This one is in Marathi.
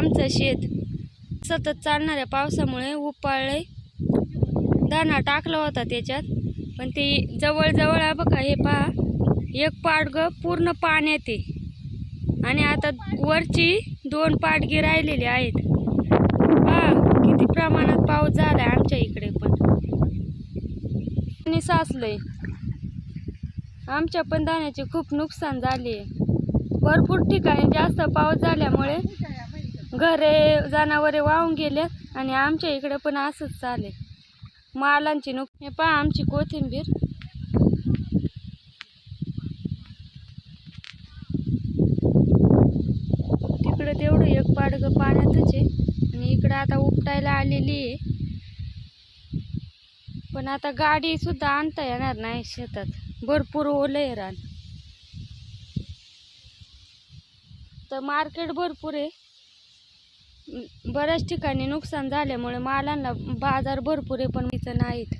आमचं शेत सतत चालणाऱ्या पावसामुळे उपाळले दाणा टाकला होता त्याच्यात पण ते जवळजवळ आहे बघा हे पहा. एक पाडगं पूर्ण पाण्यात आहे. आणि आता वरची दोन पाडगी राहिलेली आहेत. पहा किती प्रमाणात पाऊस झालाय आमच्या इकडे पण. आणि साचलंय. आमच्या पण धान्याचे खूप नुकसान झाले भरपूर ठिकाणी जास्त पाऊस झाल्यामुळे घरे जनावरे वाहून गेले आणि आमच्या इकडे पण असंच चालेल मालांची नुक हे पहा आमची कोथिंबीर. तिकडं तेवढं एक पाडगं पाण्यातच आहे आणि इकडं आता उपटायला आलेली आहे. पण आता गाडी सुद्धा आणता येणार नाही शेतात. भरपूर ओलं आहे रान. तर मार्केट भरपूर आहे. बऱ्याच ठिकाणी नुकसान झाल्यामुळे मालांना बाजार भरपूर आहे पण तिथं नाहीत.